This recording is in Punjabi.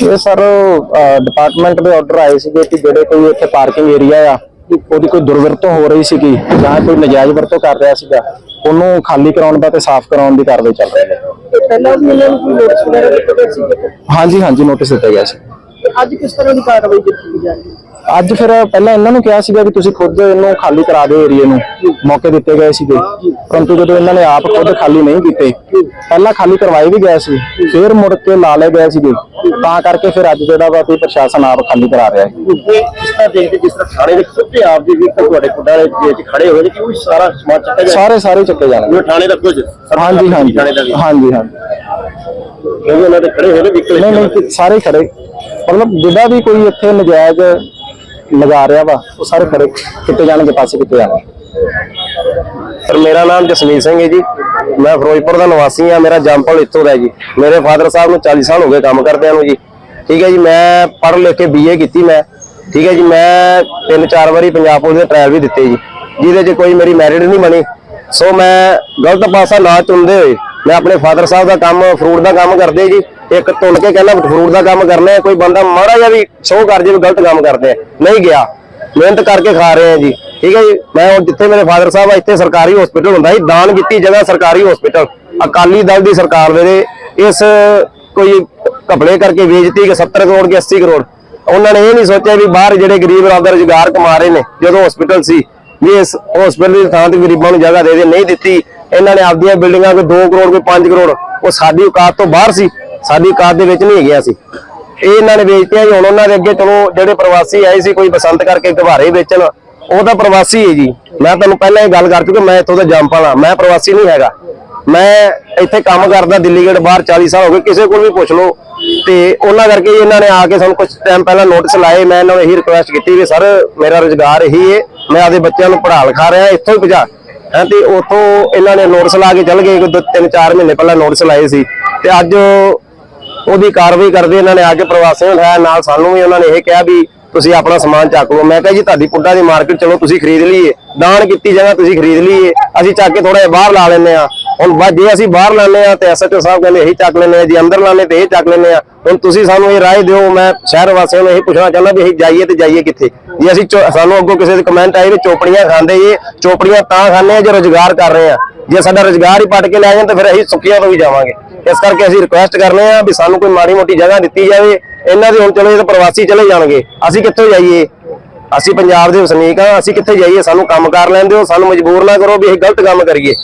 ਇਹ ਸਰ ਡਿਪਾਰਟਮੈਂਟ ਦੇ ਆਰਡਰ ਆਏ ਸੀਗੇ ਕਿ ਜਿਹੜੇ ਕੋਈ ਇੱਥੇ ਪਾਰਕਿੰਗ ਏਰੀਆ ਆ ਉਹਦੀ ਕੋਈ ਦੁਰਵਰਤੋਂ ਹੋ ਰਹੀ ਸੀਗੀ ਜਾਂ ਕੋਈ ਨਜਾਇਜ਼ ਵਰਤੋਂ ਕਰ ਰਿਹਾ ਸੀਗਾ ਉਹਨੂੰ ਖਾਲੀ ਕਰਾਉਣ ਦਾ ਤੇ ਸਾਫ਼ ਕਰਾਉਣ ਦੀ ਕਾਰਵਾਈ ਚੱਲ ਰਹੀ ਹੈ। ਤੇ ਪਹਿਲਾਂ ਵੀ ਇਹਨਾਂ ਨੂੰ ਕੋਈ ਨੋਟਿਸ ਵਗੈਰਾ ਦਿੱਤੇ ਗਏ ਸੀ? ਹਾਂਜੀ ਹਾਂਜੀ ਨੋਟਿਸ ਦਿੱਤਾ ਗਿਆ ਸੀ। ਅੱਜ ਕਿਸ ਤਰ੍ਹਾਂ ਦੀ ਕਾਰਵਾਈ ਕੀਤੀ ਜਾ ਰਹੀ ਹੈ? ਅੱਜ ਫਿਰ ਪਹਿਲਾਂ ਇਹਨਾਂ ਨੂੰ ਕਿਹਾ ਸੀਗਾ ਕਿ ਤੁਸੀਂ ਖੁਦ ਇਹਨੂੰ ਖਾਲੀ ਕਰਾ ਦਿਓ ਏਰੀਏ ਨੂੰ ਮੌਕੇ ਦਿੱਤੇ ਗਏ ਸੀਗੇ। ਪਰੰਤੂ ਜਦੋਂ ਇਹਨਾਂ ਨੇ ਆਪ ਖੁਦ ਖਾਲੀ ਨਹੀਂ ਕੀਤੇ ਪਹਿਲਾਂ ਖਾਲੀ ਕਰਵਾਏ ਵੀ ਗਏ ਸੀ ਫਿਰ ਮੁੜ ਕੇ ਲਾ ਲਏ ਗਏ ਸੀਗੇ। ਤਾਂ ਕਰਕੇ ਫਿਰ ਅੱਜ ਜਿਹੜਾ ਵਾ ਕੋਈ ਪ੍ਰਸ਼ਾਸਨ ਆਪ ਖਾਲੀ ਕਰਾ ਰਿਹਾ ਹੈ। ਇਹ ਇਸ ਤਰ੍ਹਾਂ ਦੇਖਦੇ ਜਿਸ ਤਰ੍ਹਾਂ ਥਾਣੇ ਦੇ ਖੁੱਦੇ ਆਪ ਦੇ ਵੀ ਤੁਹਾਡੇ ਕੁੱਡਾ ਦੇ ਵਿੱਚ ਖੜੇ ਹੋਏ ਨੇ ਕਿ ਉਹ ਸਾਰਾ ਸਮਾਨ ਚੱਕਿਆ ਜਾਏ? ਸਾਰੇ ਸਾਰੇ ਚੱਕੇ ਜਾਣਗੇ ਥਾਣੇ ਦਾ ਕੁਝ ਹਾਂਜੀ ਹਾਂਜੀ। ਵੀ। ਹਾਂਜੀ ਹਾਂਜੀ। ਕਿਉਂਕਿ ਉਹਨਾਂ ਦੇ ਖੜੇ ਹੋਏ ਨੇ ਵਿਕਲੇ ਨਹੀਂ ਨਹੀਂ ਸਾਰੇ ਖੜੇ। ਮਤਲਬ ਜਿਹੜਾ ਵੀ ਕੋਈ ਇੱਥੇ ਨਜਾਇਜ਼ ਲਗਾ ਰਿਹਾ ਵਾ, ਉਹ ਸਾਰੇ ਖੜੇ ਕਿਤੇ ਜਾਣਗੇ, ਪਾਸੇ ਕਿਤੇ ਜਾਣਗੇ। ਸਰ, ਮੇਰਾ ਨਾਮ ਜਸਮੀਤ ਸਿੰਘ ਹੈ ਜੀ। ਮੈਂ ਫਿਰੋਜ਼ਪੁਰ ਦਾ ਨਿਵਾਸੀ ਹਾਂ, ਮੇਰਾ ਜੰਪਲ ਇੱਥੋਂ ਦਾ ਜੀ। ਮੇਰੇ ਫਾਦਰ ਸਾਹਿਬ ਨੂੰ 40 ਸਾਲ ਹੋ ਗਏ ਕੰਮ ਕਰਦਿਆਂ ਨੂੰ ਜੀ। ਠੀਕ ਹੈ ਜੀ, ਮੈਂ ਪੜ੍ਹ ਲਿਖ ਕੇ ਬੀਏ ਕੀਤੀ ਮੈਂ। ਠੀਕ ਹੈ ਜੀ, ਮੈਂ ਤਿੰਨ ਚਾਰ ਵਾਰੀ ਪੰਜਾਬ ਪੁਲਿਸ ਦੇ ਟ੍ਰਾਇਲ ਵੀ ਦਿੱਤੇ ਜੀ, ਜਿਹਦੇ 'ਚ ਕੋਈ ਮੇਰੀ ਮੈਰਿਟ ਨਹੀਂ ਬਣੀ। ਸੋ ਮੈਂ ਗਲਤ ਪਾਸਾ ਨਾ ਚੁਣਦੇ ਹੋਏ, ਮੈਂ ਆਪਣੇ ਫਾਦਰ ਸਾਹਿਬ ਦਾ ਕੰਮ ਫਰੂਟ ਦਾ ਕੰਮ ਕਰਦੇ ਜੀ। ਇੱਕ ਤੁਲ ਕੇ ਕਹਿੰਦਾ ਫਰੂਟ ਦਾ ਕੰਮ ਕਰਨਾ ਹੈ, ਕੋਈ ਬੰਦਾ ਮਾੜਾ ਜਿਹਾ ਵੀ ਸ਼ੋਅ ਕਰ ਜੇ ਵੀ ਗਲਤ ਕੰਮ ਕਰਦੇ ਆ। ਨਹੀਂ ਗਿਆ। ਮਿਹਨਤ ਕਰਕੇ ਖਾ ਰਹੇ ਆ ਜੀ। ਠੀਕ ਹੈ ਜੀ? ਮੈਂ ਹੁਣ ਜਿੱਥੇ ਮੇਰੇ ਫਾਦਰ ਸਾਹਿਬ ਆ, ਇੱਥੇ ਸਰਕਾਰੀ ਹਸਪੀਟਲ ਹੁੰਦਾ ਸੀ ਦਾਨ ਕੀਤੀ ਜਗ੍ਹਾ ਸਰਕਾਰੀ ਹਸਪੀਟਲ ਅਕਾਲੀ ਦਲ ਦੀ ਸਰਕਾਰ ਵੇਲੇ ਇਸ ਕੋਈ ਘਪਲੇ ਕਰਕੇ ਵੇਚਤੀ ਕਿ 70 ਕਰੋੜ ਕੇ 80 ਕਰੋੜ। ਉਹਨਾਂ ਨੇ ਇਹ ਨਹੀਂ ਸੋਚਿਆ ਵੀ ਬਾਹਰ ਜਿਹੜੇ ਗਰੀਬ ਰੱਬ ਦਾ ਰੁਜ਼ਗਾਰ ਕਮਾ ਰਹੇ ਨੇ, ਜਦੋਂ ਹਸਪੀਟਲ ਸੀ, ਵੀ ਇਸ ਹਸਪੀਟਲ ਦੀ ਥਾਂ ਤੇ ਗਰੀਬਾਂ ਨੂੰ ਜਗ੍ਹਾ ਦੇ ਦੇ, ਨਹੀਂ ਦਿੱਤੀ। ਇਹਨਾਂ ਨੇ ਆਪਦੀਆਂ ਬਿਲਡਿੰਗਾਂ ਕੋਈ 2 ਕਰੋੜ, ਕੋਈ 5 ਕਰੋੜ, ਉਹ ਸਾਡੀ ਔਕਾਤ ਤੋਂ ਬਾਹਰ ਸੀ। ਸਾਡੀ ਔਕਾਤ ਦੇ ਵਿੱਚ ਨਹੀਂ ਹੈਗੀਆਂ ਸੀ। ਇਹ ਇਹਨਾਂ ਨੇ ਵੇਚਤੀਆਂ ਜੀ, ਹੁਣ ਉਹਨਾਂ ਦੇ ਅੱਗੇ ਚਲੋ ਜਿਹੜੇ ਪ੍ਰਵਾਸੀ ਆਏ ਸੀ, ਕੋਈ ਬਸੰਤ ਕਰਕੇ ਘਵਾਰੇ ਵੇਚਣ, ਉਹ ਤਾਂ ਪ੍ਰਵਾਸੀ ਹੈ ਜੀ। ਮੈਂ ਤੁਹਾਨੂੰ ਪਹਿਲਾਂ ਇਹ ਗੱਲ ਕਰ ਚੁੱਕਾ ਮੈਂ ਇੱਥੋਂ ਦਾ ਜੰਪਲ ਮੈਂ ਪ੍ਰਵਾਸੀ ਨਹੀਂ ਹੈਗਾ। ਮੈਂ ਇੱਥੇ ਕੰਮ ਕਰਦਾ ਦਿੱਲੀ ਗੇਟ ਬਾਹਰ 40 ਸਾਲ ਹੋ ਗਏ, ਕਿਸੇ ਕੋਲ ਵੀ ਪੁੱਛ ਲਓ। ਤੇ ਉਹਨਾਂ ਕਰਕੇ ਇਹਨਾਂ ਨੇ ਆ ਕੇ ਸਾਨੂੰ ਕੁਝ ਟਾਈਮ ਪਹਿਲਾਂ ਨੋਟਿਸ ਲਾਏ, ਮੈਂ ਇਹਨਾਂ ਨੂੰ ਇਹੀ ਰਿਕੁਐਸਟ ਕੀਤੀ ਵੀ, ਸਰ, ਮੇਰਾ ਰੁਜ਼ਗਾਰ ਇਹੀ ਹੈ ਮੈਂ ਆਪਦੇ ਬੱਚਿਆਂ ਨੂੰ ਪੜ੍ਹਾ ਲਿਖਾ ਰਿਹਾ, ਇੱਥੋਂ ਹੀ ਭਜਾ। ਹੈਂ, ਤੇ ਉੱਥੋਂ ਇਹਨਾਂ ਨੇ ਨੋਟਿਸ ਲਾ ਕੇ ਚੱਲ ਗਏ, ਕੋਈ ਦੋ ਤਿੰਨ ਚਾਰ ਮਹੀਨੇ ਪਹਿਲਾਂ ਨੋਟਿਸ ਲਾਏ ਸੀ। ਤੇ ਅੱਜ ਉਹਦੀ ਕਾਰਵਾਈ ਕਰਦੇ ਇਹਨਾਂ ਨੇ ਆ ਕੇ ਪ੍ਰਵਾਸੀਆਂ ਨੂੰ ਉਠਾਇਆ ਨਾਲ ਸਾਨੂੰ ਵੀ ਉਹਨਾਂ ਨੇ ਇਹ ਕਿਹਾ ਵੀ ਤੁਸੀਂ ਆਪਣਾ ਸਮਾਨ ਚੱਕ ਲਓ। ਮੈਂ ਕਿਹਾ ਜੀ ਤੁਹਾਡੀ ਪੁੱਡਾ ਦੀ ਮਾਰਕੀਟ ਚਲੋ ਤੁਸੀਂ ਖਰੀਦ ਲਈਏ। ਦਾਨ ਕੀਤੀ ਜਗ੍ਹਾ ਤੁਸੀਂ ਖਰੀਦ ਲਈਏ। ਅਸੀਂ ਚੱਕ ਕੇ ਥੋੜਾ ਜਿਹਾ ਬਾਹਰ ਲਾ ਲੈਂਦੇ ਆ ਹੁਣ ਜੇ ਅਸੀਂ ਬਾਹਰ ਲਾਉਂਦੇ ਆ ਤੇ ਐਸਐਚਓ ਸਾਹਿਬ ਕਹਿੰਦੇ ਇਹੀ ਚੱਕ ਲੈਂਦੇ ਆ ਜੀ ਅੰਦਰ ਲਾਉਂਦੇ ਤੇ ਇਹ ਚੱਕ ਲੈਂਦੇ ਆ ਹੁਣ ਤੁਸੀਂ ਸਾਨੂੰ ਇਹ ਰਾਏ ਦਿਓ। ਮੈਂ ਸ਼ਹਿਰ ਵਾਸੀਆਂ ਨੂੰ ਇਹ ਪੁੱਛਣਾ ਚਾਹੁੰਦਾ ਵੀ ਅਸੀਂ ਜਾਈਏ ਤੇ ਜਾਈਏ ਕਿੱਥੇ? ਜੇ ਅਸੀਂ ਚੋ- ਸਾਨੂੰ ਅੱਗੋਂ ਕਿਸੇ ਦੇ ਕਮੈਂਟ ਆਏ ਵੀ ਚੋਪੜੀਆਂ ਖਾਂਦੇ ਜੇ, ਚੋਪੜੀਆਂ ਤਾਂ ਖਾਂਦੇ ਆ ਜੇ ਰੋਜ਼ਗਾਰ ਕਰ ਰਹੇ ਆ ਜੇ ਸਾਡਾ ਰੋਜ਼ਗਾਰ ਹੀ ਪੱਟ ਕੇ ਲੈ ਜਾਣ ਤਾਂ ਫਿਰ ਅਸੀਂ ਸੁੱਕੀਆਂ ਤੋਂ ਵੀ ਜਾਵਾਂਗੇ। ਇਸ ਕਰਕੇ ਅਸੀਂ ਰਿਕੁਐਸਟ ਕਰਨੇ ਆ ਵੀ ਸਾਨੂੰ ਕੋਈ ਮਾੜੀ ਮੋਟੀ ਜਗ੍ਹਾ ਦਿੱਤੀ ਜਾਵੇ। ਇਹਨਾਂ ਦੇ ਹੁਣ ਚਲੋ ਇਹ ਤਾਂ ਪ੍ਰਵਾਸੀ ਚਲੇ ਜਾਣਗੇ। ਅਸੀਂ ਕਿੱਥੋਂ ਜਾਈਏ? ਅਸੀਂ ਪੰਜਾਬ ਦੇ ਵਸਨੀਕ ਆ ਅਸੀਂ ਕਿੱਥੇ ਜਾਈਏ? ਸਾਨੂੰ ਕੰਮ ਕਰ ਲੈਣ ਦਿਓ, ਸਾਨੂੰ ਮਜਬੂਰ ਨਾ ਕਰੋ ਵੀ ਅਸੀਂ ਗਲਤ ਕੰਮ ਕਰੀਏ।